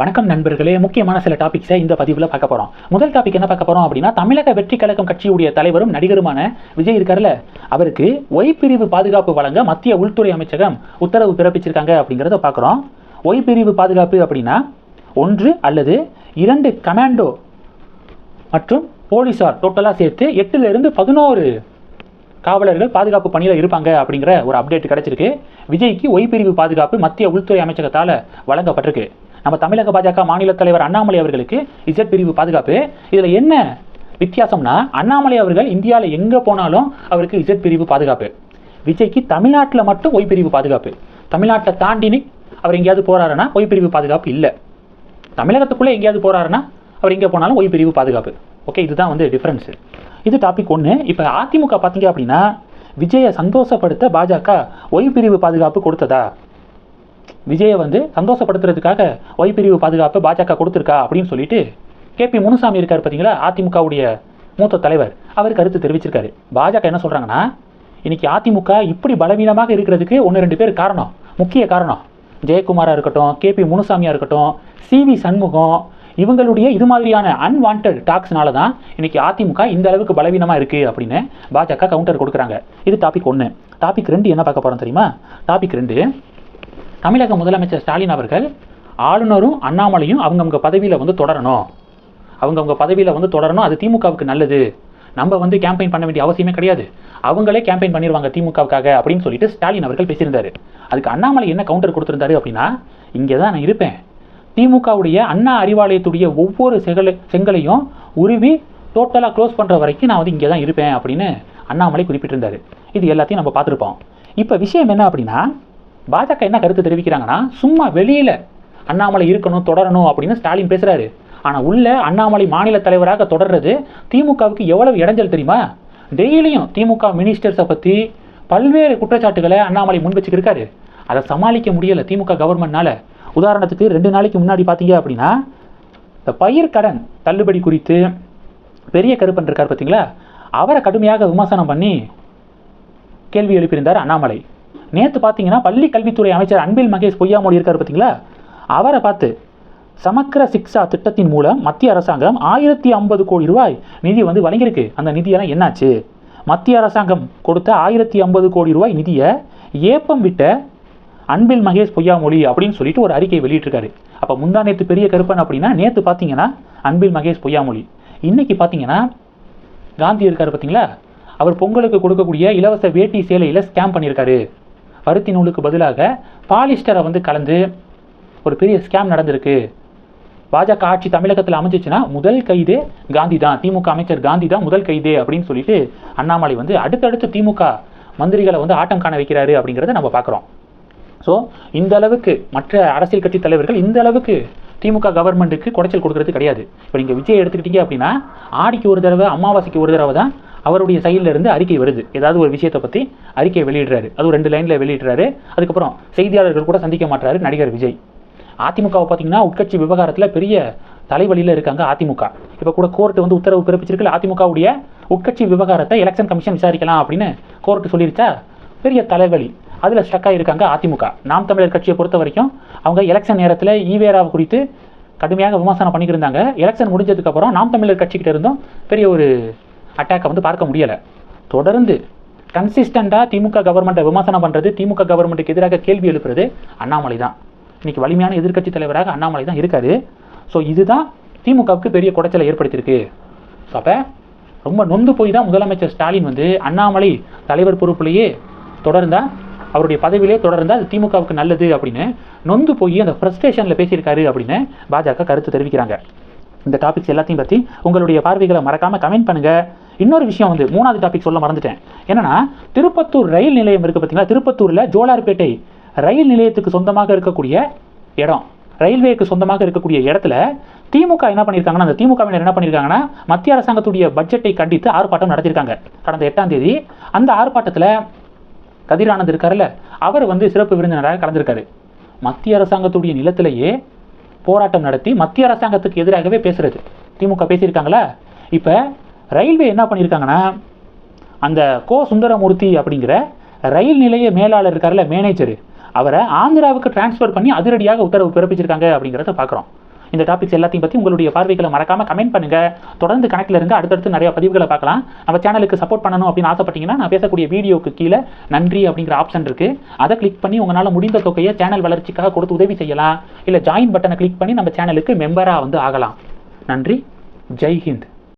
வணக்கம் நண்பர்களே. முக்கியமான சில டாபிக்ஸை இந்த பதிவில் பார்க்க போகிறோம் முதல் டாபிக் என்ன பார்க்க போகிறோம் அப்படின்னா தமிழக வெற்றி கழகம் கட்சியுடைய தலைவரும் நடிகருமான விஜய் இருக்கார்ல. அவருக்கு ஒய் பிரிவு பாதுகாப்பு வழங்க மத்திய உள்துறை அமைச்சகம் உத்தரவு பிறப்பிச்சிருக்காங்க அப்படிங்கிறத பார்க்குறோம். ஒய் பிரிவு பாதுகாப்பு அப்படின்னா ஒன்று அல்லது இரண்டு கமாண்டோ மற்றும் போலீஸார் டோட்டலாக சேர்த்து எட்டுலேருந்து பதினோரு காவலர்கள் பாதுகாப்பு பணியில் இருப்பாங்க அப்படிங்கிற ஒரு அப்டேட் கிடச்சிருக்கு. விஜய்க்கு ஒய் பிரிவு பாதுகாப்பு மத்திய உள்துறை அமைச்சகத்தால் வழங்கப்பட்டிருக்கு. நம்ம தமிழக பாஜக மாநில தலைவர் அண்ணாமலை அவர்களுக்கு இசட் பிரிவு பாதுகாப்பு. இதில் என்ன வித்தியாசம்னா அண்ணாமலை அவர்கள் இந்தியாவில் எங்கே போனாலும் அவருக்கு இசட் பிரிவு பாதுகாப்பு. விஜய்க்கு தமிழ்நாட்டில் மட்டும் ஒய் பிரிவு பாதுகாப்பு. தமிழ்நாட்டை தாண்டினி அவர் எங்கேயாவது போகிறாருன்னா ஒய் பிரிவு பாதுகாப்பு இல்லை. தமிழகத்துக்குள்ளே எங்கேயாவது போகிறாருன்னா அவர் எங்கே போனாலும் ஒய் பிரிவு பாதுகாப்பு. ஓகே இதுதான் வந்து டிஃப்ரென்ஸு இது டாபிக் ஒன்று இப்போ அதிமுக பார்த்தீங்க அப்படின்னா விஜயை சந்தோஷப்படுத்த பாஜக ஒய் பிரிவு பாதுகாப்பு கொடுத்ததா? விஜயை வந்து சந்தோஷப்படுத்துறதுக்காக ஒய்பிரிவு பாதுகாப்பு பாஜக கொடுத்துருக்கா அப்படின்னு சொல்லிட்டு கேபி முனுசாமி இருக்கார் பார்த்தீங்களா அதிமுகவுடைய மூத்த தலைவர். அவர் கருத்து தெரிவிச்சிருக்காரு. பாஜக என்ன சொல்கிறாங்கன்னா இன்னைக்கு அதிமுக இப்படி பலவீனமாக இருக்கிறதுக்கு ஒன்று ரெண்டு பேர் காரணம் முக்கிய காரணம். ஜெயக்குமாராக இருக்கட்டும் கேபி முனுசாமியாக இருக்கட்டும் சிவி சண்முகம் இவங்களுடைய இது மாதிரியான அன்வான்ட் டாக்ஸ்னால தான் இன்னைக்கு அதிமுக இந்த அளவுக்கு பலவீனமாக இருக்குது அப்படின்னு பாஜக கவுண்டர் கொடுக்குறாங்க. இது டாபிக் ஒன்று டாபிக் ரெண்டு என்ன பார்க்க போகிறோம் தெரியுமா? டாபிக் ரெண்டு தமிழக முதலமைச்சர் ஸ்டாலின் அவர்கள் ஆளுநரும் அண்ணாமலையும் அவங்கவுங்க பதவியில் வந்து தொடரணும். அவங்கவுங்க பதவியில் வந்து தொடரணும் அது திமுகவுக்கு நல்லது. நம்ம வந்து கேம்பெயின் பண்ண வேண்டிய அவசியமே கிடையாது. அவங்களே கேம்பெயின் பண்ணிடுவாங்க திமுகவுக்காக அப்படின்னு சொல்லிட்டு ஸ்டாலின் அவர்கள் பேசியிருந்தாரு. அதுக்கு அண்ணாமலை என்ன கவுண்டர் கொடுத்துருந்தாரு அப்படின்னா இங்கே தான் நான் இருப்பேன். திமுகவுடைய அண்ணா அறிவாலயத்துடைய ஒவ்வொரு செங்கலை செங்கலையும் உருவி டோட்டலாக க்ளோஸ் பண்ணுற வரைக்கும் நான் வந்து இங்கே தான் இருப்பேன் அப்படின்னு அண்ணாமலை குறிப்பிட்டிருந்தாரு. இது எல்லாத்தையும் நம்ம பார்த்துருப்போம். இப்போ விஷயம் என்ன அப்படின்னா பாஜக என்ன கருத்து தெரிவிக்கிறாங்கன்னா சும்மா வெளியில் அண்ணாமலை இருக்கணும் தொடரணும் அப்படின்னு ஸ்டாலின் பேசுகிறாரு ஆனால் உள்ள அண்ணாமலை மாநில தலைவராக தொடர்றது திமுகவுக்கு எவ்வளவு இடைஞ்சல் தெரியுமா? டெய்லியும் திமுக மினிஸ்டர்ஸை பற்றி பல்வேறு குற்றச்சாட்டுகளை அண்ணாமலை முன் வச்சுக்கிருக்காரு அதை சமாளிக்க முடியலை திமுக கவர்மெண்ட்னால. உதாரணத்துக்கு ரெண்டு நாளைக்கு முன்னாடி பார்த்தீங்க அப்படின்னா இந்த பயிர் கடன் தள்ளுபடி குறித்து பெரிய கருப்பன் இருக்கார் பார்த்தீங்களா அவரை கடுமையாக விமர்சனம் பண்ணி கேள்வி எழுப்பியிருந்தார் அண்ணாமலை. நேற்று பார்த்தீங்கன்னா பள்ளி கல்வித்துறை அமைச்சர் அன்பில் மகேஷ் பொய்யாமொழி இருக்கார் பார்த்தீங்களா அவரை பார்த்து சமக்கர சிக்ஷா திட்டத்தின் மூலம் மத்திய அரசாங்கம் ஆயிரத்தி ஐம்பது கோடி ரூபாய் நிதி வந்து வழங்கியிருக்கு. அந்த நிதியெல்லாம் என்னாச்சு? மத்திய அரசாங்கம் கொடுத்த ஆயிரத்தி ஐம்பது கோடி ரூபாய் நிதியை ஏப்பம் விட்ட அன்பில் மகேஷ் பொய்யாமொழி அப்படின்னு சொல்லிட்டு ஒரு அறிக்கை வெளியிட்டிருக்காரு. அப்போ முந்தா நேற்று பெரிய கருப்பன் அப்படின்னா நேற்று பார்த்தீங்கன்னா அன்பில் மகேஷ் பொய்யாமொழி. இன்னைக்கு பார்த்தீங்கன்னா காந்தி இருக்கார் பார்த்தீங்களா அவர் பொங்கலுக்கு கொடுக்கக்கூடிய இலவச வேட்டி சேலையில் ஸ்கேம் பண்ணியிருக்காரு. பருத்தி நூலுக்கு பதிலாக பாலிஸ்டரை வந்து கலந்து ஒரு பெரிய ஸ்கேம் நடந்திருக்கு. பாஜக ஆட்சி தமிழகத்தில் அமைஞ்சிச்சுன்னா முதல் கைதே காந்தி தான். திமுக அமைச்சர் காந்தி தான் முதல் கைதே அப்படின்னு சொல்லிட்டு அண்ணாமலை வந்து அடுத்தடுத்து திமுக மந்திரிகளை வந்து ஆட்டம் காண வைக்கிறாரு அப்படிங்கிறத நம்ம பார்க்குறோம். ஸோ இந்த அளவுக்கு மற்ற அரசியல் கட்சி தலைவர்கள் இந்த அளவுக்கு திமுக கவர்மெண்ட்டுக்கு குடைச்சல் கொடுக்கறது கிடையாது. இப்போ நீங்கள் விஜய் எடுத்துக்கிட்டீங்க அப்படின்னா ஆடிக்கு ஒரு தடவை அமாவாசைக்கு ஒரு தடவை தான் அவருடைய சைடில் இருந்து அறிக்கை வருது. ஏதாவது ஒரு விஷயத்தை பற்றி அறிக்கை வெளியிடுறாரு. அது ரெண்டு லைனில் வெளியிடுறாரு. அதுக்கப்புறம் செய்தியாளர்கள் கூட சந்திக்க மாட்டாரு நடிகர் விஜய். அதிமுகவை பார்த்தீங்கன்னா உட்கட்சி விவகாரத்தில் பெரிய தலைவலியில் இருக்காங்க அதிமுக. இப்போ கூட கோர்ட்டு வந்து உத்தரவு பிறப்பிச்சிருக்கல அதிமுகவுடைய உட்கட்சி விவகாரத்தை எலெக்ஷன் கமிஷன் விசாரிக்கலாம் அப்படின்னு கோர்ட்டு சொல்லிருச்சா? பெரிய தலைவலி. அதில் ஸ்டக்காக இருக்காங்க அதிமுக. நாம் தமிழர் கட்சியை பொறுத்த வரைக்கும் அவங்க எலெக்ஷன் நேரத்தில் ஈவேராவை குறித்து கடுமையாக விமர்சனம் பண்ணிக்கிருந்தாங்க எலெக்ஷன் முடிஞ்சதுக்கப்புறம் நாம் தமிழர் கட்சிக்கிட்ட இருந்தும் பெரிய ஒரு அட்டாக்கை வந்து பார்க்க முடியலை. தொடர்ந்து கன்சிஸ்டண்ட்டாக திமுக கவர்மெண்ட்டை விமர்சனம் பண்ணுறது திமுக கவர்மெண்ட்டுக்கு எதிராக கேள்வி எழுப்புறது அண்ணாமலை தான். இன்னைக்கு வலிமையான எதிர்க்கட்சி தலைவராக அண்ணாமலை தான் இருக்காரு. ஸோ இதுதான் திமுகவுக்கு பெரிய குடைச்சலை ஏற்படுத்தியிருக்கு. ஸோ அப்போ ரொம்ப நொந்து போய் தான் முதலமைச்சர் ஸ்டாலின் வந்து அண்ணாமலை தலைவர் பொறுப்புலேயே தொடர்ந்தால் அவருடைய பதவியிலே தொடர்ந்தால் அது திமுகவுக்கு நல்லது அப்படின்னு நொந்து போய் அந்த ஃப்ரஸ்ட்ரேஷனில் பேசியிருக்காரு அப்படின்னு பாஜக கருத்து தெரிவிக்கிறாங்க. இந்த டாபிக்ஸ் எல்லாத்தையும் பற்றி உங்களுடைய பார்வைகளை மறக்காமல் கமெண்ட் பண்ணுங்கள் இன்னொரு விஷயம் வந்து மூணாவது டாபிக் சொல்ல மறந்துட்டேன். என்னன்னா திருப்பத்தூர் ரயில் நிலையம் இருக்குது பார்த்தீங்களா திருப்பத்தூரில் ஜோலார்பேட்டை ரயில் நிலையத்துக்கு சொந்தமாக இருக்கக்கூடிய இடம். ரயில்வேக்கு சொந்தமாக இருக்கக்கூடிய இடத்துல திமுக என்ன பண்ணியிருக்காங்கன்னா அந்த திமுகவினர் என்ன பண்ணியிருக்காங்கன்னா மத்திய அரசாங்கத்துடைய பட்ஜெட்டை கண்டித்து ஆர்ப்பாட்டம் நடத்தியிருக்காங்க. கடந்த எட்டாம் தேதி அந்த ஆர்ப்பாட்டத்தில் கதிரானந்த் இருக்காருல்ல அவர் வந்து சிறப்பு விருந்தினராக கலந்திருக்காரு. மத்திய அரசாங்கத்துடைய நிலத்திலேயே போராட்டம் நடத்தி மத்திய அரசாங்கத்துக்கு எதிராகவே பேசுறது. திமுக பேசியிருக்காங்களா? இப்போ ரயில்வே என்ன பண்ணியிருக்காங்கன்னா அந்த கோ சுந்தரமூர்த்தி அப்படிங்கிற ரயில் நிலைய மேலாளர் இருக்கார்ல மேனேஜர் அவரை ஆந்திராவுக்கு டிரான்ஸ்ஃபர் பண்ணி அதிரடியாக உத்தரவு பிறப்பிச்சிருக்காங்க அப்படிங்கிறத பார்க்குறோம். இந்த டாபிக்ஸ் எல்லாத்தையும் பற்றி உங்களுடைய பார்வைகளை மறக்காமல் கமெண்ட் பண்ணுங்கள் தொடர்ந்து கணக்கில் இருங்க. அடுத்தடுத்து நிறைய பதிவுகளை பார்க்கலாம். நம்ம சேனலுக்கு சப்போர்ட் பண்ணணும் அப்படின்னு ஆசைப்பட்டீங்கன்னா நான் பேசக்கூடிய வீடியோக்கு கீழே நன்றி அப்படிங்கிற ஆப்ஷன் இருக்குது அதை கிளிக் பண்ணி உங்களால் முடிந்த தொகையை சேனல் வளர்ச்சிக்காக கொடுத்து உதவி செய்யலாம். இல்லை ஜாயின் பட்டனை கிளிக் பண்ணி நம்ம சேனலுக்கு மெம்பராக வந்து ஆகலாம். நன்றி. ஜெய் ஹிந்த்.